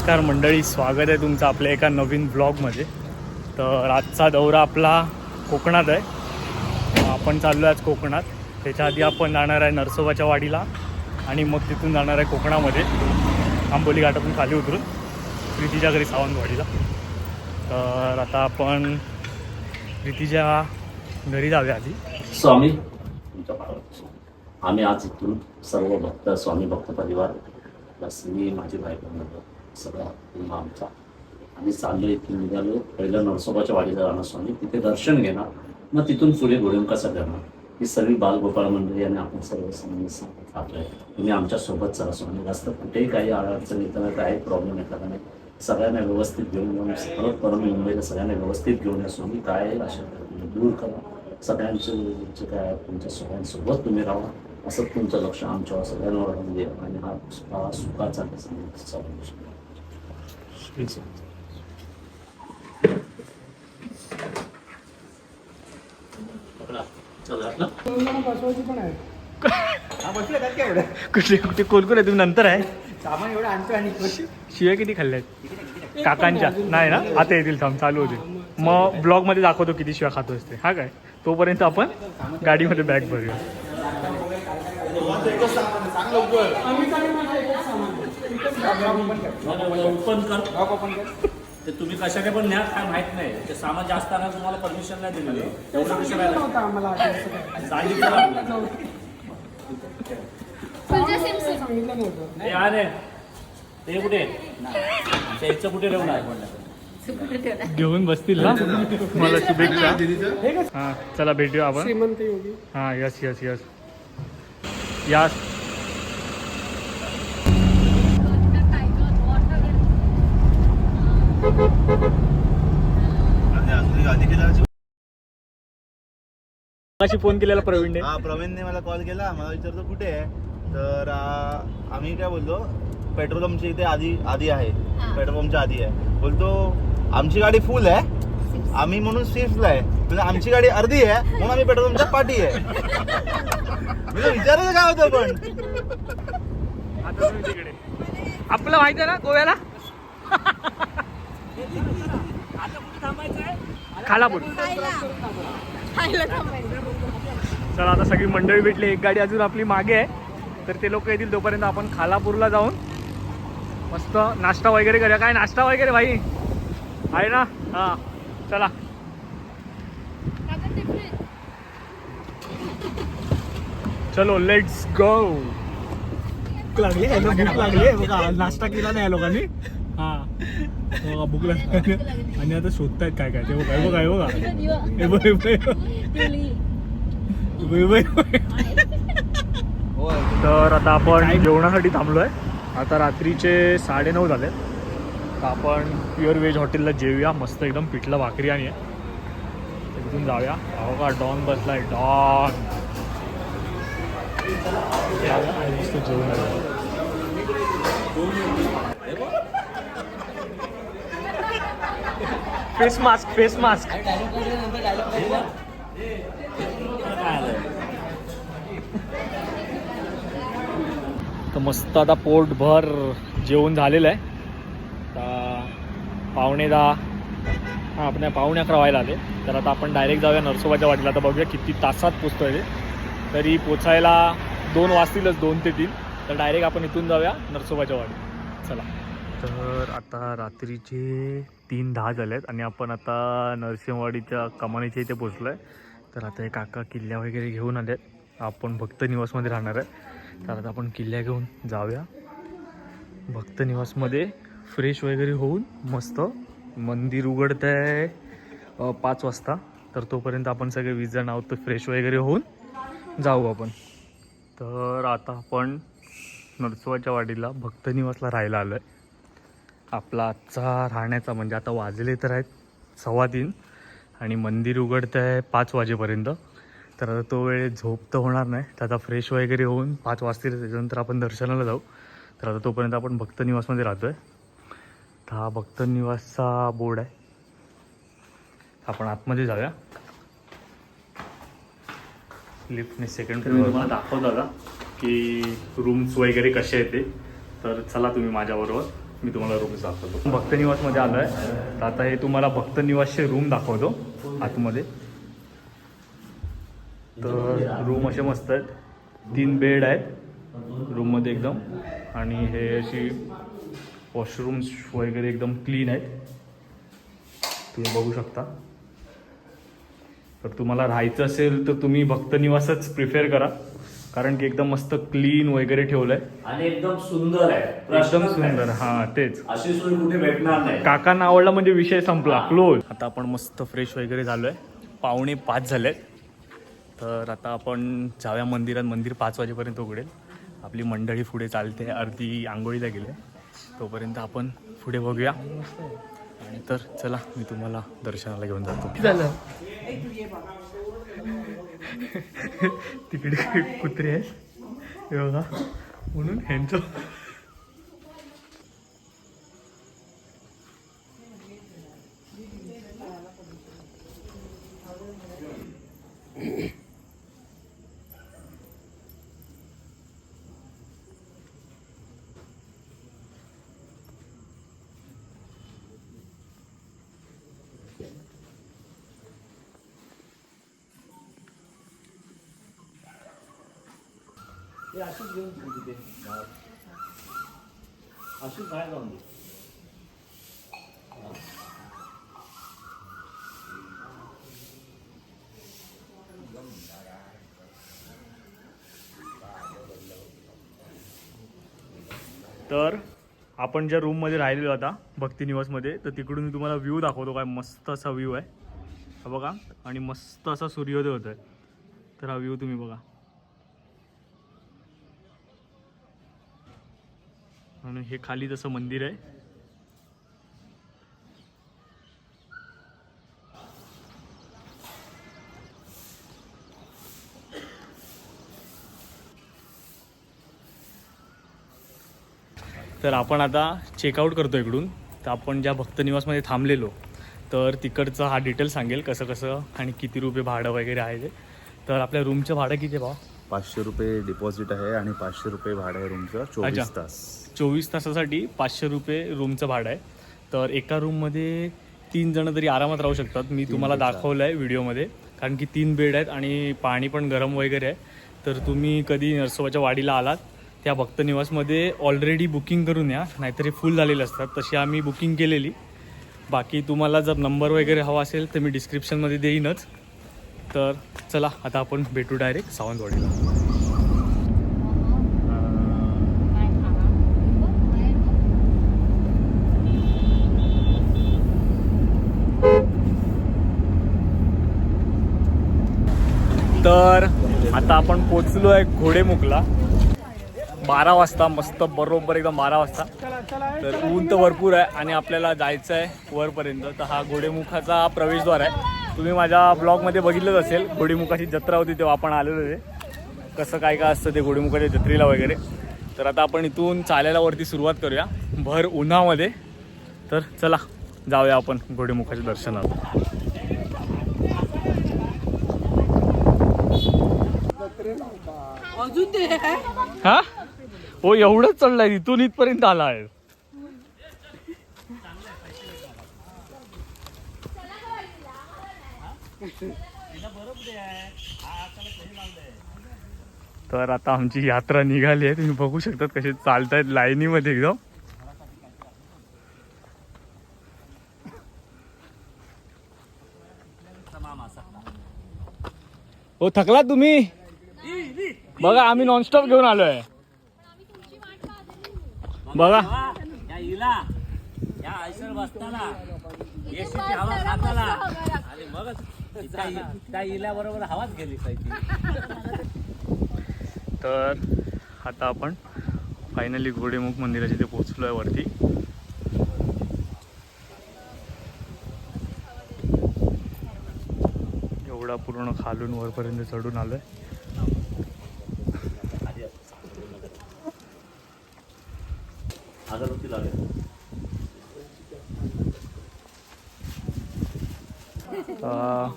नमस्कार मंडळी स्वागत आहे तुमचं आपल्या एका नवीन ब्लॉगमध्ये. तर आजचा दौरा आपला कोकणात आहे. आपण चाललो आहे आज कोकणात. त्याच्या आधी आपण जाणार आहे नरसोबाच्या वाडीला आणि मग तिथून जाणार आहे कोकणामध्ये आंबोली घाटातून खाली उतरून प्रीतीच्या घरी सावंतवाडीला. तर आता आपण प्रीतीच्या घरी जाऊया आधी. स्वामी आम्ही आज इथून सर्व भक्त स्वामी भक्त परिवार प्लस मी माझी बायको सगळा आमचा. आम्ही चाललो इथून निघालो. पहिलं नरसोबाच्या वाडीला जाणार स्वामी. तिथे दर्शन घेणार. मग तिथून पुढे गोळिंका करणार ही सर्व बालगोपाळ मंडळी आणि आपण सर्व समजून आपलं तुम्ही आमच्यासोबत चला स्वामी. जास्त कुठेही काही अडचण येतं काही प्रॉब्लेम येतात नाही. सगळ्यांना व्यवस्थित घेऊन येऊन परत परत मुंबईला सगळ्यांना व्यवस्थित घेऊन या स्वामी. काय अशा दूर करा. सगळ्यांचं काय तुमच्या सगळ्यांसोबत तुम्ही राहा. असं तुमचं लक्ष आमच्या सगळ्यांवर राहून दे आणि हा हा सुखाचा चालू चला कुठे कुठे कोण कोण आहे? तुम्ही नंतर आहे. सामान एवढं आणतो आणि शिव्या किती खाल्ल्यात? काकांच्या. नाही ना? आता येतील थांब चालू होते मग ब्लॉगमध्ये दाखवतो किती शिव्या खातो असते हा काय? तोपर्यंत आपण गाडीमध्ये बॅग भरूया. ओपन कर ते तुम्ही कशाने पण न्या काय माहीत नाही. ते सामान जास्त आणा तुम्हाला परमिशन नाही दिलेली. एवढं कशा राहिलं? सांगितलं. नव्हतं हे. ते कुठे? त्याचं कुठे ठेवणार घेऊन बसतील ना? मला शुभेच्छा. हा चला भेटूया आपण. श्रीमंत योगी. हा यस यस यस या कशी फोन केलेला प्रवीणने. हा प्रवीणने मला कॉल केला. मला विचारतो कुठे आहे? तर आ, आम्ही काय बोललो पेट्रोल पंपच्या इथे आधी आधी आहे. हा. पेट्रोल पंपच्या आधी आहे. बोलतो आमची गाडी फुल आहे. आम्ही म्हणून स्विफ्टला आहे. म्हणजे आमची गाडी अर्धी आहे म्हणून आम्ही पेट्रोल पंपच्या पाठी आहे. म्हणजे विचारायचं काय होतं पण. आता तुम्ही तिकडे. आपलं माहिती आहे ना गोव्याला? खालापूर. चला आता सगळी मंडळी भेटली. एक गाडी अजून आपली मागे आहे. तर ते लोक येतील तोपर्यंत आपण खालापूरला जाऊन मस्त नाश्ता वगैरे करूया. काय नाश्ता वगैरे भाई? आहे ना? हा. चला. चलो लेट्स गो लागली आहे ना भूक लागली आहे बघा. नाश्ता केला नाही या लोकांनी. हा. बघा भूक लागली आणि आता शोधतायत काय काय. ते बघा हे बघा हे बघा. हे बघ हे बघ, हे बघ. हे बघ, हे बघ. तर आता आपण जेवणासाठी थांबलोय. आता रात्रीचे साडेनऊ झाले तर आपण प्युअर व्हेज हॉटेलला जेवूया मस्त एकदम पिठलं भाकरी आणि आहे. तिथून जाऊया. अहो का डॉन बसलाय. डॉन आणि मस्त जेवून येऊया. फेस मास्क फेस मास्क तर मस्त आता पोटभर जेवण झालेलं आहे. पावणे दहा. हां आपण पावणे अकरा व्हायला आले. तर आता आपण डायरेक्ट जाऊया नरसोबाच्या वाटेला. आता बघूया किती तासात पोचतो आहे ते. तरी पोचायला दोन वाजतीलच दोन ते तीन. तर डायरेक्ट आपण इथून जाऊया नरसोबाच्या वाडी चला. तर आता रात्रीचे तीन दहा झाले आहेत आणि आपण आता नरसिंहवाडीच्या कमानीच्या इथे पोचलो आहे तर आता हे काका किल्ल्या वगैरे घेऊन आले आहेत आपण भक्त निवासमध्ये राहणार आहे. तर आता आपण किल्ल्या घेऊन जाऊया. भक्त निवासमध्ये फ्रेश वगैरे होऊन मस्त. मंदिर उघडत आहे पाच वाजता. तर तोपर्यंत आपण सगळे वीस जण आहोत तर फ्रेश वगैरे होऊन जाऊ आपण. तर आता आपण नरसोबाच्या वाडीला भक्त निवासला राहायला आलो आहे आपला आजचा राहण्याचा म्हणजे आता वाजले तर आहेत सव्वा तीन आणि मंदिर उघडतं आहे पाच वाजेपर्यंत. तर आता तो वेळ झोप तर होणार नाही. तर आता फ्रेश वगैरे होऊन पाच वाजतील त्याच्यानंतर आपण दर्शनाला जाऊ. तर आता तोपर्यंत आपण भक्त निवासमध्ये राहतो आहे तर हा भक्त निवासचा बोर्ड आहे. आपण आतमध्ये जाऊया. लिफ्टने सेकंड फ्लोअर तुम्हाला दाखवतो आता की रूम्स वगैरे कसे आहेत ते. तर चला तुम्ही माझ्याबरोबर मी तुम्हाला रूम्स दाखवतो. भक्त निवासमध्ये आलो आहे तर आता हे तुम्हाला भक्त निवासचे रूम दाखवतो आतमध्ये. तर रूम असे मस्त आहेत. तीन बेड आहेत. रूममध्ये एकदम. आणि हे अशी वॉशरूम्स वगैरे एकदम क्लीन आहेत. तुम्ही बघू शकता. तर तुम्हाला राहायचं असेल तर तुम्ही भक्त निवासच प्रिफेअर करा. कारण की एकदम मस्त क्लीन वगैरे ठेवलंय. आणि एकदम सुंदर आहे. एकदम. सुंदर हा तेच. अशी सोय कुठे भेटणार नाही. काकांना आवडला म्हणजे विषय संपला. क्लोज आता आपण मस्त फ्रेश वगैरे झालोय. पावणे पाच झालेत. तर आता आपण जाऊया मंदिरात. मंदिर पाच वाजेपर्यंत उघडेल. आपली मंडळी पुढे चालते. अर्धी आंघोळीला गेले. तोपर्यंत आपण पुढे बघूया. आणि तर चला मी तुम्हाला दर्शनाला घेऊन जातो. झालं? तिकडे कुत्रे आहेत. हे बघा म्हणून ह्यांचं हे अशीच घेऊन तिथे बाहेर. अशीच बाहेर जाऊन दे तर आपण ज्या रूममध्ये राहिलेलो आता भक्ती निवासमध्ये तर तिकडून मी तुम्हाला व्ह्यू दाखवतो काय मस्त असा व्ह्यू आहे. हा बघा आणि मस्त असा सूर्योदय होत आहे तर हा व्ह्यू तुम्ही बघा. आणि हे खाली जसं मंदिर आहे. तर आपण आता चेकआउट करतो इकडून. तर आपण ज्या भक्तनिवासमध्ये थांबलेलो तर तिकडचं हा डिटेल सांगेल कसं कसं आणि किती रुपये भाडं वगैरे आहे ते. तर आपल्या रूमचं भाडं किती भाव? पाचशे रुपये डिपॉझिट आहे आणि पाचशे रुपये भाडं आहे रूमचं. चोवीस तास. चोवीस तासासाठी पाचशे रुपये रूमचं भाडं आहे. तर एका रूममध्ये तीन जण तरी आरामात राहू शकतात. मी तुम्हाला. दाखवलं आहे व्हिडिओमध्ये. कारण की तीन बेड आहेत आणि पाणी पण गरम वगैरे आहे. तर तुम्ही कधी नरसोबाच्या वाडीला आलात त्या भक्त निवासमध्ये ऑलरेडी बुकिंग करून या. नाहीतर फुल झालेले असतात. तशी आम्ही बुकिंग केलेली. बाकी तुम्हाला जर नंबर वगैरे हवा असेल तर मी डिस्क्रिप्शनमध्ये देईनच. तर चला आता आपण भेटू डायरेक्ट सावंतवाडीला. तर आता आपण पोचलो आहे घोडेमुखला. बारा वाजता मस्त बरोबर एकदम बारा वाजता. तर ऊन तर भरपूर आहे आणि आपल्याला जायचं आहे वरपर्यंत. तर हा घोडेमुखाचा प्रवेशद्वार आहे. तुम्ही माझ्या ब्लॉगमध्ये बघितलंच असेल घोडेमुखाची जत्रा होती तेव्हा आपण आलेलो ते कसं काय काय असतं ते घोडेमुखाच्या जत्रेला वगैरे. तर आता आपण इथून चालायला वरती सुरुवात करूया भर उन्हामध्ये. तर चला जाऊया आपण घोडेमुखाच्या दर्शनाला. अजून ते हा? हो एवढंच चढलाय इथून इथपर्यंत आला आहे. तर आता आमची यात्रा निघाली आहे. तुम्ही बघू शकतात कसे चालतायत लाईनीमध्ये एकदम. हो थकलात तुम्ही? बघा आम्ही नॉनस्टॉप घेऊन आलोय. बघा. या इला त्या- हवाच गेली पाहिजे. तर आता आपण फायनली घोडेमुख मंदिराच्या ते पोहोचलो आहे वरती. एवढा पूर्ण खालून वरपर्यंत चढून आलोय. आहे आता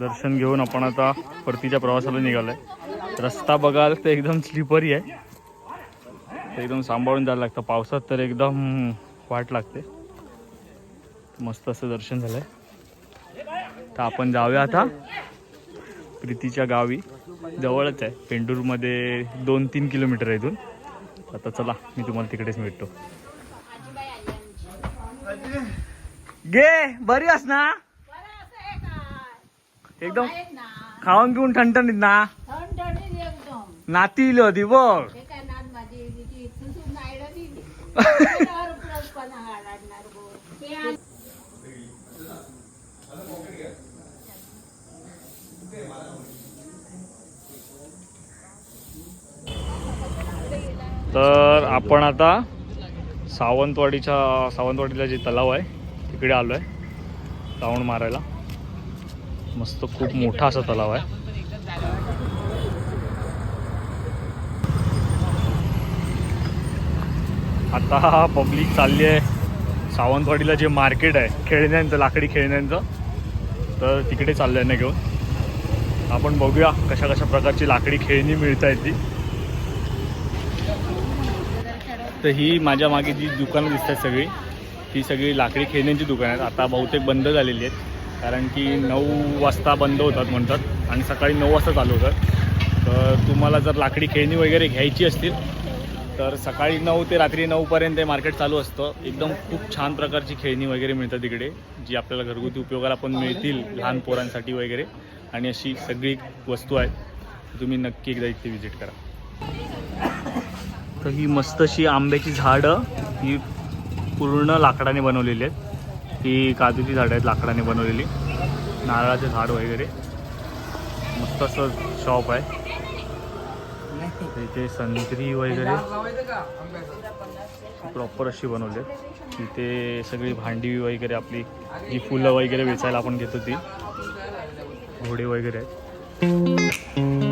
दर्शन घेऊन आपण आता परतीच्या प्रवासाला निघालो आहे रस्ता बघाल तर एकदम स्लिपरी आहे. तर एकदम सांभाळून जायला लागतं. पावसात तर एकदम वाट लागते. मस्त असं दर्शन झालं आहे तर आपण जाऊया आता. प्रीतीच्या गावी. जवळच आहे. पेंडूरमध्ये दोन तीन किलोमीटर आहे इथून. आता चला मी तुम्हाला तिकडेच भेटतो. गे बरी अस ना? एकदम खाऊन घेऊन ठणठणीत ना? नाती इली होती बघ. तर आपण आता सावंतवाडीच्या सावंतवाडीला जे तलाव आहे तिकडे आलो आहे राऊंड मारायला. मस्त खूप मोठा असा तलाव आहे. आता पब्लिक चालली आहे. सावंतवाडीला जे मार्केट आहे खेळण्यांचं लाकडी खेळण्यांचं तर तिकडे चाललं आहे ना घेऊन. आपण बघूया कशा कशा प्रकारची लाकडी खेळणी मिळत आहेत ती. तर ही माझ्या मागे जी दुकानं दिसत आहेत सगळी ही सगळी लाकडी खेळण्यांची दुकानं आहेत. आता बहुतेक बंद झालेली आहेत. कारण की नऊ वाजता बंद होतात म्हणतात. आणि सकाळी नऊ वाजता चालू होतात. तर तुम्हाला जर लाकडी खेळणी वगैरे घ्यायची असतील तर सकाळी नऊ ते रात्री नऊपर्यंत हे मार्केट चालू असतं. एकदम खूप छान प्रकारची खेळणी वगैरे मिळतात तिकडे जी आपल्याला घरगुती उपयोगाला पण मिळतील लहान पोरांसाठी वगैरे. आणि अशी सगळी वस्तू आहेत. तुम्ही नक्की एकदा इथे व्हिजिट करा. तर ही मस्त अशी आंब्याची झाडं ही पूर्ण लाकडाने बनवलेली आहेत. ही काजूची झाडं आहेत लाकडाने बनवलेली. नारळाचे झाड वगैरे. मस्त असं शॉप आहे. इथे संत्री वगैरे. प्रॉपर अशी बनवली आहेत. इथे सगळी भांडी वगैरे आपली जी फुलं वगैरे वेचायला आपण घेतो ती. घोडे वगैरे आहेत.